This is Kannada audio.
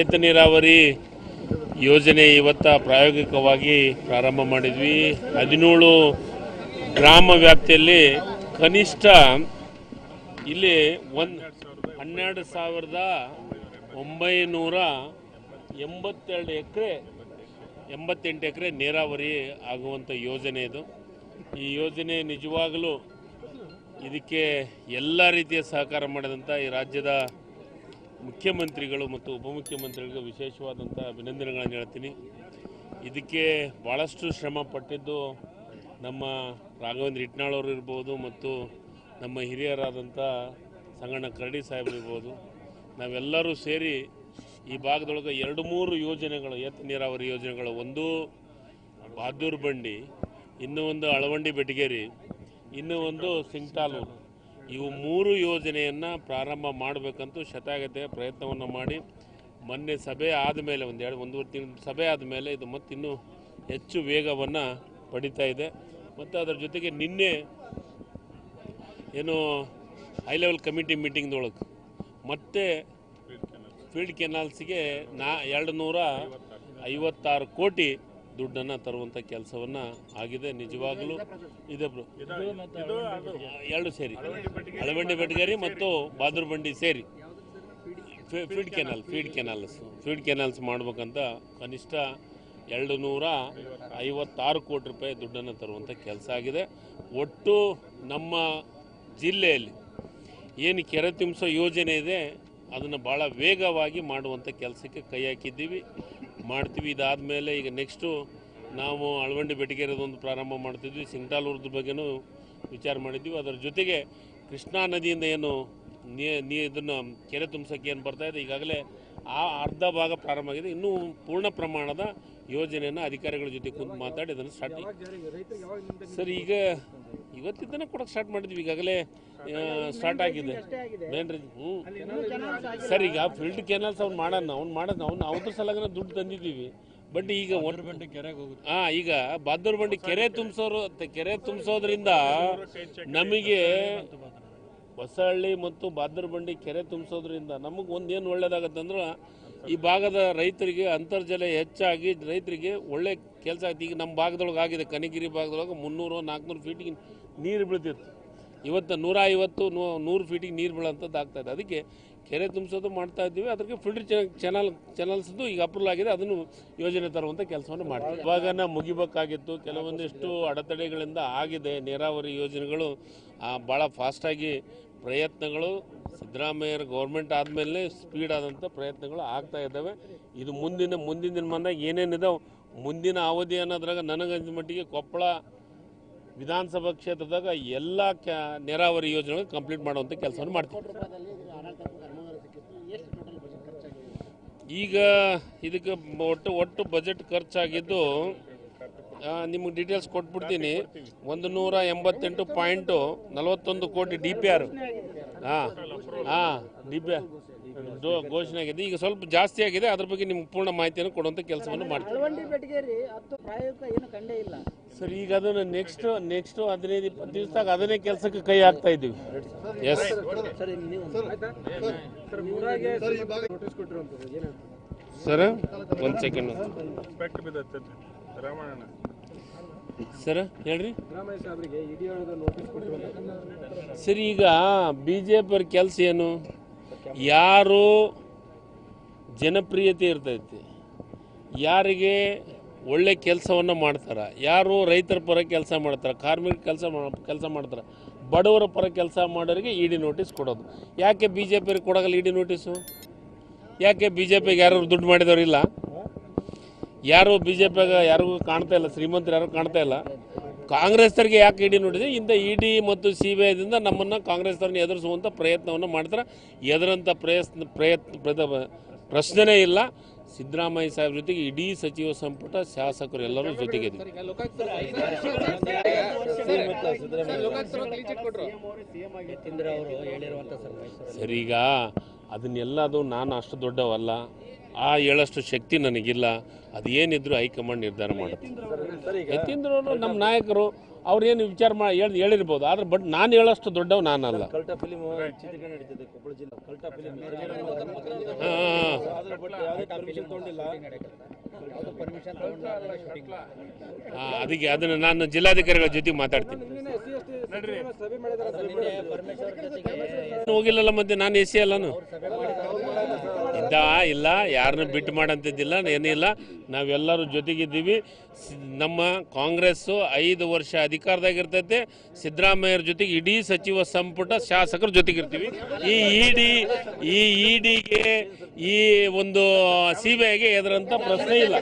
ಏತ ನೀರಾವರಿ ಯೋಜನೆ ಇವತ್ತ ಪ್ರಾಯೋಗಿಕವಾಗಿ ಪ್ರಾರಂಭ ಮಾಡಿದ್ವಿ. ಹದಿನೇಳು ಗ್ರಾಮ ವ್ಯಾಪ್ತಿಯಲ್ಲಿ ಕನಿಷ್ಠ ಇಲ್ಲಿ ಒಂದು ಹನ್ನೆರಡು ಸಾವಿರದ ಒಂಬೈನೂರ ಎಂಬತ್ತೆರಡು ಎಕರೆ, ಎಂಬತ್ತೆಂಟು ಎಕರೆ ನೀರಾವರಿ ಆಗುವಂಥ ಯೋಜನೆ ಇದು. ಈ ಯೋಜನೆ ನಿಜವಾಗಲೂ ಇದಕ್ಕೆ ಎಲ್ಲ ರೀತಿಯ ಸಹಕಾರ ಮಾಡಿದಂಥ ಈ ರಾಜ್ಯದ ಮುಖ್ಯಮಂತ್ರಿಗಳು ಮತ್ತು ಉಪಮುಖ್ಯಮಂತ್ರಿಗಳಿಗೆ ವಿಶೇಷವಾದಂಥ ಅಭಿನಂದನೆಗಳನ್ನು ಹೇಳ್ತೀನಿ. ಇದಕ್ಕೆ ಭಾಳಷ್ಟು ಶ್ರಮ ಪಟ್ಟಿದ್ದು ನಮ್ಮ ರಾಘವೇಂದ್ರ ಇಟ್ನಾಳವರು ಇರ್ಬೋದು ಮತ್ತು ನಮ್ಮ ಹಿರಿಯರಾದಂಥ ಸಂಗಣ್ಣ ಕರಡಿ ಸಾಹೇಬರು ಇರ್ಬೋದು. ನಾವೆಲ್ಲರೂ ಸೇರಿ ಈ ಭಾಗದೊಳಗೆ ಎರಡು ಮೂರು ಯೋಜನೆಗಳು ಎತ್ತ ನೀರಾವರಿ ಯೋಜನೆಗಳು, ಒಂದು ಬಹದ್ದೂರು ಬಂಡಿ, ಇನ್ನೂ ಒಂದು ಅಳವಂಡಿ ಬೆಟಗೇರಿ, ಇನ್ನೂ ಒಂದು ಸಿಂಗ್ಟಾಲೂರು ಇವು ಮೂರು ಯೋಜನೆಯನ್ನು ಪ್ರಾರಂಭ ಮಾಡಬೇಕಂತೂ ಶತಾಗತೆ ಪ್ರಯತ್ನವನ್ನು ಮಾಡಿ ಮೊನ್ನೆ ಸಭೆ ಆದಮೇಲೆ ಒಂದು ಎರಡು, ಒಂದೂವರೆ ತಿಂಗಳು ಸಭೆ ಆದಮೇಲೆ ಇದು ಮತ್ತಿನ್ನೂ ಹೆಚ್ಚು ವೇಗವನ್ನು ಪಡಿತಾ ಇದೆ. ಮತ್ತು ಅದರ ಜೊತೆಗೆ ನಿನ್ನೆ ಏನು ಹೈ ಲೆವೆಲ್ ಕಮಿಟಿ ಮೀಟಿಂಗ್ದೊಳಗೆ ಮತ್ತೆ ಫೀಲ್ಡ್ ಕೆನಾಲ್ಸ್ಗೆ ನಾ ಎರಡು ನೂರ ಐವತ್ತಾರು ಕೋಟಿ ದುಡ್ಡನ್ನು ತರುವಂಥ ಕೆಲಸವನ್ನು ಆಗಿದೆ. ನಿಜವಾಗಲೂ ಇದೆ ಬ್ರೋ. ಎರಡು ಸೇರಿ. ಅಳವಂಡಿ ಬೆಟ್ಗೇರಿ ಮತ್ತು ಬಾದೂರು ಬಂಡಿ ಸೇರಿ feed canal feed canals feed canals ಮಾಡ್ಬೇಕಂತ ಕನಿಷ್ಠ ಎರಡು ನೂರ ಐವತ್ತಾರು ಕೋಟಿ ರೂಪಾಯಿ ದುಡ್ಡನ್ನು ತರುವಂಥ ಕೆಲಸ ಆಗಿದೆ. ಒಟ್ಟು ನಮ್ಮ ಜಿಲ್ಲೆಯಲ್ಲಿ ಏನು ಕೆರೆ ತುಂಬಿಸೋ ಯೋಜನೆ ಇದೆ ಅದನ್ನು ಭಾಳ ವೇಗವಾಗಿ ಮಾಡುವಂಥ ಕೆಲಸಕ್ಕೆ ಕೈ ಹಾಕಿದ್ದೀವಿ. ಮಾಡ್ತೀವಿ. ಇದಾದಮೇಲೆ ಈಗ ನೆಕ್ಸ್ಟು ನಾವು ಅಳವಂಡಿ ಬೆಟಗೇರದೊಂದು ಪ್ರಾರಂಭ ಮಾಡ್ತಿದ್ವಿ. ಸಿಂಗ್ಟಾಲೂರ್ದ ಬಗ್ಗೆನೂ ವಿಚಾರ ಮಾಡಿದ್ವಿ. ಅದರ ಜೊತೆಗೆ ಕೃಷ್ಣಾ ನದಿಯಿಂದ ಏನು ನೀ ನೀ ಇದನ್ನು ಕೆರೆ ತುಂಬಿಸೋಕ್ಕೆ ಏನು ಬರ್ತಾಯಿದೆ ಈಗಾಗಲೇ ಆ ಅರ್ಧ ಭಾಗ ಪ್ರಾರಂಭ ಆಗಿದೆ. ಇನ್ನೂ ಪೂರ್ಣ ಪ್ರಮಾಣದ ಯೋಜನೆಯನ್ನು ಅಧಿಕಾರಿಗಳ ಜೊತೆ ಕುಂತು ಮಾತಾಡಿ ಅದನ್ನು ಸ್ಟಾರ್ಟ್ ಸರ್ ಈಗ ಇವತ್ತಿದ್ದನೇ ಕೊಡೋಕೆ ಸ್ಟಾರ್ಟ್ ಮಾಡಿದ್ವಿ. ಈಗಾಗಲೇ ಸ್ಟಾರ್ಟ್ ಆಗಿದೆ. ಮೇನ್ ರೀ ಹ್ಞೂ. ಸರ್ ಈಗ ಫಿಲ್ಡ್ ಕೆನಲ್ಸ್ ಅವ್ನು ಮಾಡೋಣ ಅವ್ನು ಮಾಡೋಣ ಅವ್ನು ಅವ್ರ ಸಲಗನ ದುಡ್ಡು ತಂದಿದ್ದೀವಿ. ಬಟ್ ಈಗ ಒಂದು ಬಂಡಿ ಕೆರೆಗೆ ಹೋಗುತ್ತೆ. ಹಾ ಈಗ ಬಾದೂರು ಬಂಡಿ ಕೆರೆ ತುಂಬಿಸೋರು ಕೆರೆ ತುಂಬಿಸೋದ್ರಿಂದ ನಮಗೆ ಹೊಸಹಳ್ಳಿ ಮತ್ತು ಬಾದೂರು ಬಂಡಿ ಕೆರೆ ತುಂಬಿಸೋದ್ರಿಂದ ನಮಗೆ ಒಂದೇನು ಒಳ್ಳೇದಾಗತ್ತೆ ಅಂದ್ರೆ ಈ ಭಾಗದ ರೈತರಿಗೆ ಅಂತರ್ಜಲ ಹೆಚ್ಚಾಗಿ ರೈತರಿಗೆ ಒಳ್ಳೆ ಕೆಲಸ ಆಯ್ತು. ಈಗ ನಮ್ಮ ಭಾಗದೊಳಗೆ ಆಗಿದೆ, ಕನಿಗಿರಿ ಭಾಗದೊಳಗೆ ಮುನ್ನೂರು ನಾಲ್ಕುನೂರು ಫೀಟಿಗೆ ನೀರು ಬೀಳ್ತಿತ್ತು. ಇವತ್ತು ನೂರ ಐವತ್ತು, ನೂ- ನೂರು ಫೀಟಿಗೆ ನೀರು ಬೀಳೋಂಥದ್ದು ಆಗ್ತಾ ಇದೆ. ಅದಕ್ಕೆ ಕೆರೆ ತುಂಬಿಸೋದು ಮಾಡ್ತಾ ಇದ್ದೀವಿ. ಅದಕ್ಕೆ ಫಿಲ್ಟರ್ ಚೆನಲ್ ಚೆನಲ್ಸ್ದು ಈಗ ಅಪ್ರೂವ್ ಆಗಿದೆ. ಅದನ್ನು ಯೋಜನೆ ತರುವಂಥ ಕೆಲಸವನ್ನು ಮಾಡ್ತೀವಿ. ಇವಾಗನ ಮುಗಿಬೇಕಾಗಿತ್ತು. ಕೆಲವೊಂದಿಷ್ಟು ಅಡೆತಡೆಗಳಿಂದ ಆಗಿದೆ ನೀರಾವರಿ ಯೋಜನೆಗಳು. ಭಾಳ ಫಾಸ್ಟಾಗಿ ಪ್ರಯತ್ನಗಳು. ಸಿದ್ದರಾಮಯ್ಯರ ಗೌರ್ಮೆಂಟ್ ಆದಮೇಲೆ ಸ್ಪೀಡ್ ಆದಂಥ ಪ್ರಯತ್ನಗಳು ಆಗ್ತಾ ಇದ್ದಾವೆ. ಇದು ಮುಂದಿನ ಮುಂದಿನ ದಿನಮಾನದಾಗ ಏನೇನಿದಾವೆ? ಮುಂದಿನ ಅವಧಿ ಅನ್ನೋದ್ರಾಗ ನನಗಂದ ಮಟ್ಟಿಗೆ ಕೊಪ್ಪಳ ವಿಧಾನಸಭಾ ಕ್ಷೇತ್ರದಾಗ ಎಲ್ಲ ಕ್ಯಾ ನೀರಾವರಿ ಯೋಜನೆಗಳು ಕಂಪ್ಲೀಟ್ ಮಾಡುವಂಥ ಕೆಲಸವನ್ನು ಮಾಡ್ತೀವಿ. ಈಗ ಇದಕ್ಕೆ ಒಟ್ಟು ಒಟ್ಟು ಬಜೆಟ್ ಖರ್ಚಾಗಿದ್ದು ನಿಮಗೆ ಡೀಟೇಲ್ಸ್ ಕೊಟ್ಬಿಡ್ತೀನಿ. ಒಂದು ನೂರ ಎಂಬತ್ತೆಂಟು ಪಾಯಿಂಟು ನಲವತ್ತೊಂದು ಕೋಟಿ ಡಿ ಪಿ ಆರ್. ಹಾಂ ಹಾಂ ಡಿ ಪಿ ಆರ್. ಘೋಷಣೆ ಆಗಿದೆ. ಈಗ ಸ್ವಲ್ಪ ಜಾಸ್ತಿ ಆಗಿದೆ ಅದ್ರ ಬಗ್ಗೆ ನಿಮ್ಗೆ ಪೂರ್ಣ ಮಾಹಿತಿಯನ್ನು ಕೊಡುವಂಥ ಕೆಲಸವನ್ನು ಮಾಡ್ತೀವಿ. ಅಳವಂಡಿ ಬೆಟಗೇರಿ ಹತ್ತು ಪ್ರಾಯೋಗಿಕ ಏನು ಕಂಡೇ ಇಲ್ಲ. ಸರ್ ಈಗ ಅದನ್ನು ನೆಕ್ಸ್ಟ್ ನೆಕ್ಸ್ಟ್ ಹದಿನೈದು ಇಪ್ಪತ್ತು ದಿವಸದಾಗ ಅದನ್ನೇ ಕೆಲಸಕ್ಕೆ ಕೈ ಹಾಕ್ತಾ ಇದ್ದೀವಿ. ಎಸ್ ಸರ್ ಒಂದು ಸೆಕೆಂಡ್ ಸರ್ ಹೇಳ್ರಿ. ಸಿದ್ದರಾಮಯ್ಯ ಸಾಹೇಬರಿಗೆ ಇಡಿ ನೋಟಿಸ್ ಕೊಟ್ಟಿರುವಂತ ಸರಿ ಈಗ ಬಿ ಜೆ ಪಿಯವ್ರ ಕೆಲಸ ಏನು? ಯಾರು ಜನಪ್ರಿಯತೆ ಇರ್ತೈತಿ, ಯಾರಿಗೆ ಒಳ್ಳೆ ಕೆಲಸವನ್ನು ಮಾಡ್ತಾರೆ, ಯಾರು ರೈತರ ಪರ ಕೆಲಸ ಮಾಡ್ತಾರೆ, ಕಾರ್ಮಿಕ ಕೆಲಸ ಕೆಲಸ ಮಾಡ್ತಾರೆ, ಬಡವರ ಪರ ಕೆಲಸ ಮಾಡೋರಿಗೆ ಇಡಿ ನೋಟಿಸ್ ಕೊಡೋದು. ಯಾಕೆ ಬಿ ಜೆ ಪಿಯವ್ರಿಗೆ ಕೊಡೋಲ್ಲ ಇಡಿ ನೋಟಿಸು ಯಾಕೆ ಬಿ ಜೆ ಪಿಗೆ ಯಾರು ದುಡ್ಡು ಮಾಡಿದವರಿಲ್ಲ ಯಾರು ಬಿ ಜೆ ಪಿಗೆ ಯಾರಿಗೂ ಕಾಣ್ತಾ ಇಲ್ಲ, ಶ್ರೀಮಂತರು ಯಾರು ಕಾಣ್ತಾ ಇಲ್ಲ? ಕಾಂಗ್ರೆಸ್ದವ್ರಿಗೆ ಯಾಕೆ ಇಡಿ ನೋಡಿದೆ? ಇಂಥ ಇ ಡಿ ಮತ್ತು ಸಿ ಬಿ ಐದಿಂದ ನಮ್ಮನ್ನು ಕಾಂಗ್ರೆಸ್ದವ್ರನ್ನ ಎದುರಿಸುವಂಥ ಪ್ರಯತ್ನವನ್ನು ಮಾಡ್ತಾರೆ. ಎದರಂಥ ಪ್ರಯತ್ನ ಪ್ರಯತ್ನ ಪ್ರದ- ಪ್ರಶ್ನೆನೇ ಇಲ್ಲ. ಸಿದ್ದರಾಮಯ್ಯ ಸಾಹೇಬ್ ಜೊತೆಗೆ ಇಡೀ ಸಚಿವ ಸಂಪುಟ ಶಾಸಕರು ಎಲ್ಲರೂ ಜೊತೆಗೆ ಯತೀಂದ್ರ ಅವರು ಹೇಳಿರುವಂತ ಸರ್ ಸರಿ ಈಗ ಅದನ್ನೆಲ್ಲ ಅದು ನಾನು ಅಷ್ಟು ದೊಡ್ಡವಲ್ಲ. ಆ ಹೇಳಷ್ಟು ಶಕ್ತಿ ನನಗಿಲ್ಲ. ಅದೇನಿದ್ರು ಹೈಕಮಾಂಡ್ ನಿರ್ಧಾರ ಮಾಡುತ್ತೆ. ಯತೀಂದ್ರವರು ಅವರು ನಮ್ಮ ನಾಯಕರು ಅವ್ರೇನು ವಿಚಾರ ಮಾಡಿ ಹೇಳಿ ಹೇಳಿರ್ಬೋದು. ಆದ್ರೆ ಬಟ್ ನಾನು ಹೇಳೋಷ್ಟು ದೊಡ್ಡವ್ ನಾನಲ್ಲ. ಕಲ್ಟ ಫಿಲಿಮ್ ನಡೀತಿದೆ ಕೊಪ್ಪಳ ಜಿಲ್ಲೆ. ಕಲ್ಟ ಫಿಲಿಮ್ ಹಾ, ಆದ್ರೆ ಬಟ್ ಯಾವುದೇ ಪರ್ಮಿಷನ್ ತಗೊಂಡಿಲ್ಲ. ಪರ್ಮಿಷನ್ ಹಾ, ಅದಕ್ಕೆ ಅದನ್ನು ನಾನು ಜಿಲ್ಲಾಧಿಕಾರಿಗಳ ಜೊತೆ ಮಾತಾಡ್ತೀನಿ. ಸಭೆ ಮಾಡಿದಾರೆ ಪರಮೇಶ್ವರ್ ಜೊತೆಗೆ ಹೋಗಿಲ್ಲಲ್ಲ ಮತ್ತೆ ನಾನು ಎಸ್ ಸಿ ಅಲ್ಲನು? ಇದ್ದ ಇಲ್ಲ, ಯಾರನ್ನೂ ಬಿಟ್ಟು ಮಾಡೋಂಥದ್ದಿಲ್ಲ ಏನಿಲ್ಲ. ನಾವೆಲ್ಲರೂ ಜೊತೆಗಿದ್ದೀವಿ. ನಮ್ಮ ಕಾಂಗ್ರೆಸ್ಸು ಐದು ವರ್ಷ ಅಧಿಕಾರದಾಗಿರ್ತೈತೆ. ಸಿದ್ದರಾಮಯ್ಯರ ಜೊತೆಗೆ ಇಡೀ ಸಚಿವ ಸಂಪುಟ ಶಾಸಕರ ಜೊತೆಗಿರ್ತೀವಿ ಈ ಇಡಿ, ಈ ಇಡಿಗೆ, ಈ ಒಂದು ಸಿ ಬಿ ಐಗೆ ಎದುರಂತ ಪ್ರಶ್ನೆ ಇಲ್ಲ.